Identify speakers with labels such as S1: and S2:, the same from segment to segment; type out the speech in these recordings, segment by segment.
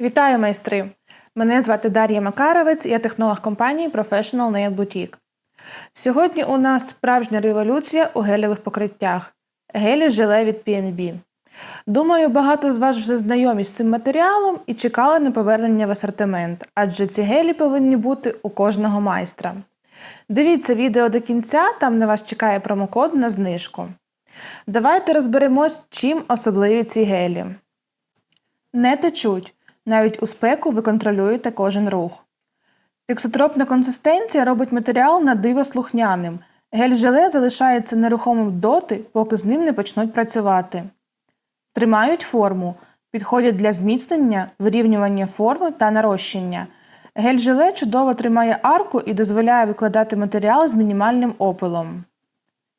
S1: Вітаю майстри! Мене звати Дар'я Макаровець, я технолог компанії Professional Nail Boutique. Сьогодні у нас справжня революція у гелевих покриттях гелі желе від PNB. Думаю, багато з вас вже знайомі з цим матеріалом і чекали на повернення в асортимент, адже ці гелі повинні бути у кожного майстра. Дивіться відео до кінця, там на вас чекає промокод на знижку. Давайте розберемось, чим особливі ці гелі. Не течуть. Навіть у спеку ви контролюєте кожен рух. Тексотропна консистенція робить матеріал на диво слухняним. Гель-желе залишається нерухомим доти, поки з ним не почнуть працювати. Тримають форму, підходять для зміцнення, вирівнювання форми та нарощення. Гель-желе чудово тримає арку і дозволяє викладати матеріал з мінімальним опилом.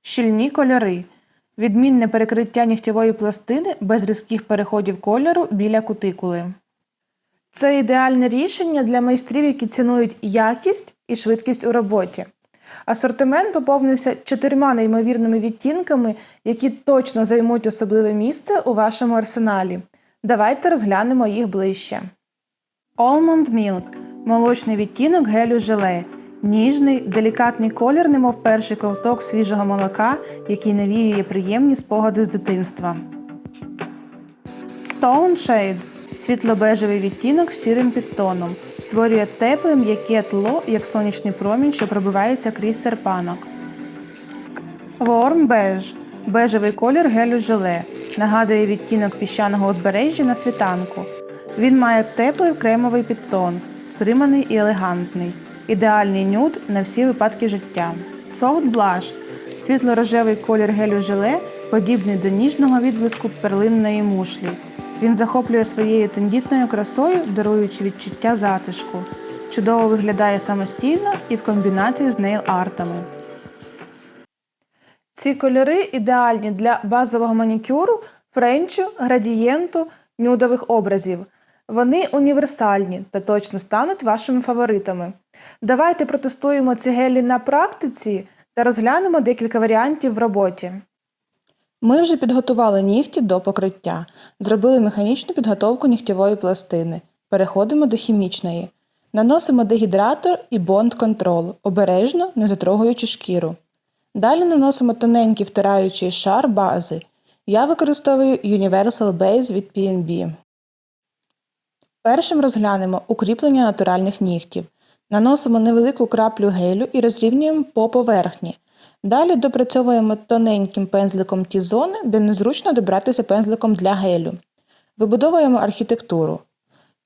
S1: Щільні кольори. Відмінне перекриття нігтєвої пластини без різких переходів кольору біля кутикули. Це ідеальне рішення для майстрів, які цінують якість і швидкість у роботі. Асортимент поповнився чотирма неймовірними відтінками, які точно займуть особливе місце у вашому арсеналі. Давайте розглянемо їх ближче. Almond Milk молочний відтінок гелю желе. Ніжний, делікатний колір, немов перший ковток свіжого молока, який навіює приємні спогади з дитинства. Stone Shade світло-бежевий відтінок з сірим підтоном. Створює тепле м'яке тло, як сонячний промінь, що пробивається крізь серпанок. Warm Beige бежевий колір гелю желе. Нагадує відтінок піщаного узбережжя на світанку. Він має теплий кремовий підтон, стриманий і елегантний. Ідеальний нюд на всі випадки життя. Soft Blush світло-рожевий колір гелю желе, подібний до ніжного відблиску перлинної мушлі. Він захоплює своєю тендітною красою, даруючи відчуття затишку. Чудово виглядає самостійно і в комбінації з нейл-артами. Ці кольори ідеальні для базового манікюру, френчу, градієнту, нюдових образів. Вони універсальні та точно стануть вашими фаворитами. Давайте протестуємо ці гелі на практиці та розглянемо декілька варіантів в роботі. Ми вже підготували нігті до покриття, зробили механічну підготовку нігтєвої пластини. Переходимо до хімічної. Наносимо дегідратор і бонд контрол, обережно не затрогаючи шкіру. Далі наносимо тоненький втираючий шар бази. Я використовую Universal Base від PNB. Першим розглянемо укріплення натуральних нігтів. Наносимо невелику краплю гелю і розрівнюємо по поверхні. Далі допрацьовуємо тоненьким пензликом ті зони, де незручно добратися пензликом для гелю. Вибудовуємо архітектуру.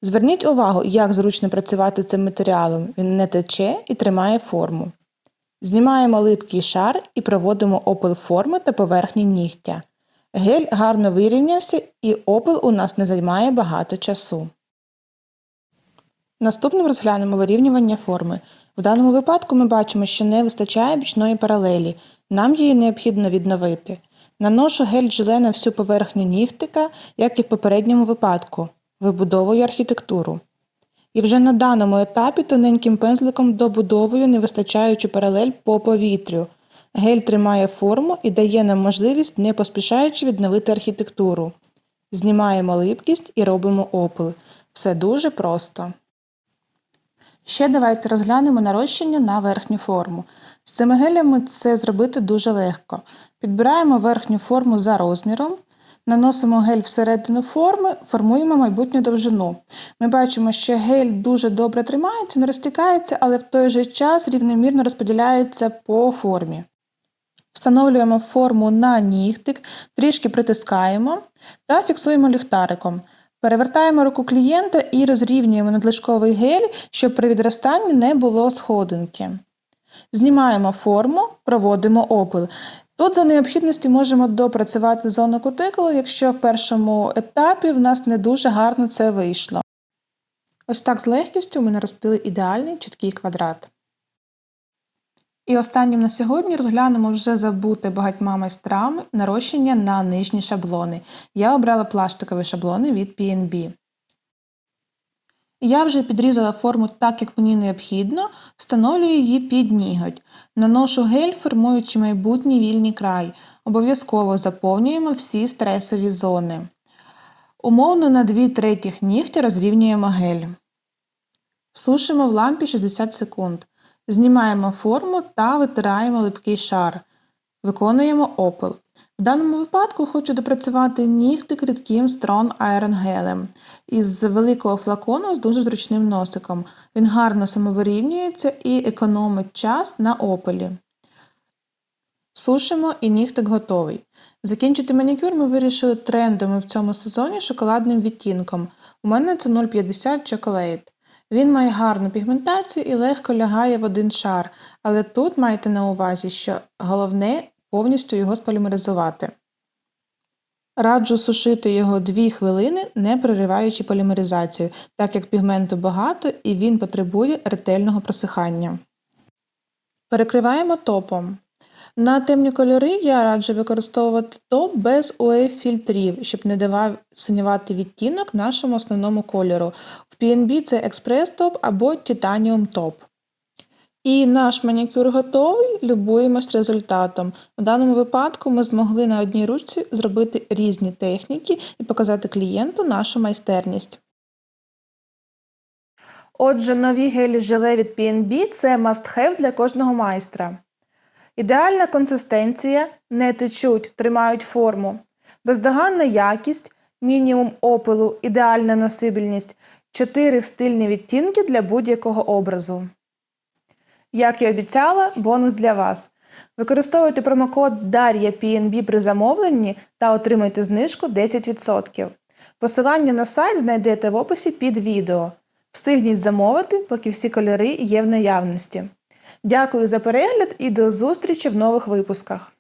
S1: Зверніть увагу, як зручно працювати цим матеріалом. Він не тече і тримає форму. Знімаємо липкий шар і проводимо опил форми та поверхні нігтя. Гель гарно вирівнявся і опил у нас не займає багато часу. Наступним розглянемо вирівнювання форми. В даному випадку ми бачимо, що не вистачає бічної паралелі. Нам її необхідно відновити. Наношу гель желе на всю поверхню нігтика, як і в попередньому випадку. Вибудовую архітектуру. І вже на даному етапі тоненьким пензликом добудовую невистачаючу паралель по повітрю. Гель тримає форму і дає нам можливість, не поспішаючи відновити архітектуру. Знімаємо липкість і робимо опил. Все дуже просто. Ще давайте розглянемо нарощення на верхню форму. З цими гелями це зробити дуже легко. Підбираємо верхню форму за розміром, наносимо гель всередину форми, формуємо майбутню довжину. Ми бачимо, що гель дуже добре тримається, не розтікається, але в той же час рівномірно розподіляється по формі. Встановлюємо форму на нігтик, трішки притискаємо та фіксуємо ліхтариком. Перевертаємо руку клієнта і розрівнюємо надлишковий гель, щоб при відростанні не було сходинки. Знімаємо форму, проводимо опил. Тут за необхідності можемо допрацювати зону кутикулу, якщо в першому етапі в нас не дуже гарно це вийшло. Ось так з легкістю ми наростили ідеальний чіткий квадрат. І останнім на сьогодні розглянемо вже забуте багатьма майстрами нарощення на нижні шаблони. Я обрала пластикові шаблони від PNB. Я вже підрізала форму так, як мені необхідно, встановлюю її під ніготь. Наношу гель, формуючи майбутній вільний край. Обов'язково заповнюємо всі стресові зони. Умовно на 2 третіх нігтя розрівнюємо гель. Сушимо в лампі 60 секунд. Знімаємо форму та витираємо липкий шар. Виконуємо опил. В даному випадку хочу допрацювати нігтик рідким Strong Iron гелем із великого флакону з дуже зручним носиком. Він гарно самовирівнюється і економить час на опилі. Сушимо і нігтик готовий. Закінчити манікюр ми вирішили трендами в цьому сезоні шоколадним відтінком. У мене це 0,50 Chocolate. Він має гарну пігментацію і легко лягає в один шар, але тут майте на увазі, що головне повністю його сполімеризувати. Раджу сушити його 2 хвилини, не прориваючи полімеризацію, так як пігменту багато і він потребує ретельного просихання. Перекриваємо топом. На темні кольори я раджу використовувати топ без UV-фільтрів, щоб не давав синюватий відтінок нашому основному кольору. В PNB це експрес топ або Titanium топ. І наш манікюр готовий, любуємось результатом. В даному випадку ми змогли на одній ручці зробити різні техніки і показати клієнту нашу майстерність. Отже, нові гелі желе від PNB це must-have для кожного майстра. Ідеальна консистенція, не течуть, тримають форму, бездоганна якість, мінімум опилу, ідеальна носибельність, 4 стильні відтінки для будь-якого образу. Як і обіцяла, бонус для вас. Використовуйте промокод Дар'я PNB при замовленні та отримайте знижку 10%. Посилання на сайт знайдете в описі під відео. Встигніть замовити, поки всі кольори є в наявності. Дякую за перегляд і до зустрічі в нових випусках!